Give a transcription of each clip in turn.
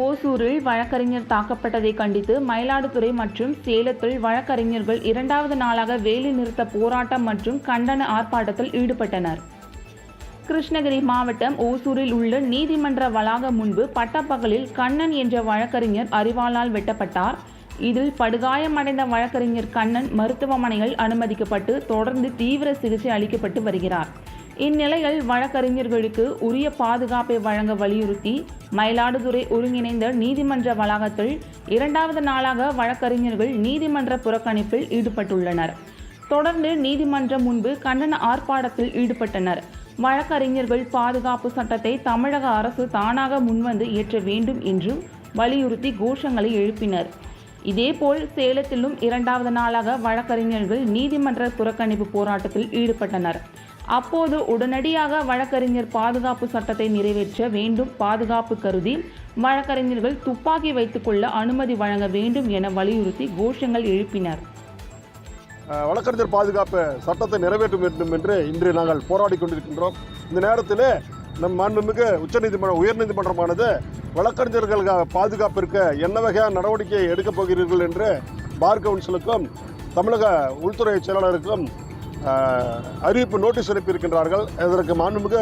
ஓசூரில் வழக்கறிஞர் தாக்கப்பட்டதை கண்டித்து மயிலாடுதுறை மற்றும் சேலத்தில் வழக்கறிஞர்கள் இரண்டாவது நாளாக வேலை நிறுத்த போராட்டம் மற்றும் கண்டன ஆர்ப்பாட்டத்தில் ஈடுபட்டனர். கிருஷ்ணகிரி மாவட்டம் ஓசூரில் உள்ள நீதிமன்ற வளாகம் முன்பு பட்டப்பகலில் கண்ணன் என்ற வழக்கறிஞர் அறிவாளால் வெட்டப்பட்டார். இதில் படுகாயமடைந்த வழக்கறிஞர் கண்ணன் மருத்துவமனையில் அனுமதிக்கப்பட்டு தொடர்ந்து தீவிர சிகிச்சை அளிக்கப்பட்டு வருகிறார். இந்நிலையில் வழக்கறிஞர்களுக்கு உரிய பாதுகாப்பை வழங்க வலியுறுத்தி மயிலாடுதுறை ஒருங்கிணைந்த நீதிமன்ற வளாகத்தில் இரண்டாவது நாளாக வழக்கறிஞர்கள் நீதிமன்ற புறக்கணிப்பில் ஈடுபட்டுள்ளனர். தொடர்ந்து நீதிமன்றம் முன்பு கண்டன ஆர்ப்பாட்டத்தில் ஈடுபட்டனர். வழக்கறிஞர்கள் பாதுகாப்பு சட்டத்தை தமிழக அரசு தானாக முன்வந்து இயற்ற வேண்டும் என்றும் வலியுறுத்தி கோஷங்களை எழுப்பினர். இதேபோல் சேலத்திலும் இரண்டாவது நாளாக வழக்கறிஞர்கள் நீதிமன்ற புறக்கணிப்பு போராட்டத்தில் ஈடுபட்டனர். அப்போது உடனடியாக வழக்கறிஞர் பாதுகாப்பு சட்டத்தை நிறைவேற்ற வேண்டும் பாதுகாப்பு கருதி வழக்கறிஞர்கள் துப்பாக்கி வைத்துக்கொள்ள அனுமதி வழங்க வேண்டும் என வலியுறுத்தி கோஷங்கள் எழுப்பினர். வழக்கறிஞர் பாதுகாப்பு சட்டத்தை நிறைவேற்ற வேண்டும் என்று இன்று நாங்கள் போராடி கொண்டிருக்கின்றோம். இந்த நேரத்தில் நம் மாண்புமிகு உச்சநீதிமன்ற உயர்நீதிமன்றமானது வழக்கறிஞர்கள் பாதுகாப்பிற்கு என்ன வகையான நடவடிக்கை எடுக்கப் போகிறீர்கள் என்று பார் கவுன்சிலுக்கும் தமிழக உள்துறை செயலாளருக்கும் அறிவிப்பு நோட்டீஸ் அனுப்பியிருக்கின்றார்கள். இதற்கு மாண்புமிகு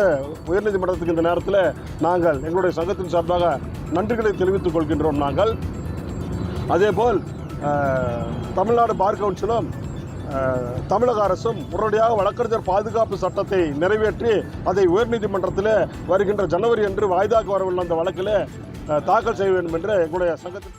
உயர்நீதிமன்றத்துக்கு இந்த நேரத்தில் நாங்கள் எங்களுடைய சங்கத்தின் சார்பாக நன்றிகளை தெரிவித்துக் கொள்கின்றோம் நாங்கள். அதேபோல் தமிழ்நாடு பார் கவுன்சிலும் தமிழக அரசும் உடனடியாக வழக்கறிஞர் பாதுகாப்பு சட்டத்தை நிறைவேற்றி அதை உயர்நீதிமன்றத்தில் வருகின்ற ஜனவரி அன்று வாய்தாக்கு வரவுள்ள அந்த வழக்கில் தாக்கல் செய்ய வேண்டும் என்று எங்களுடைய சங்கத்தின்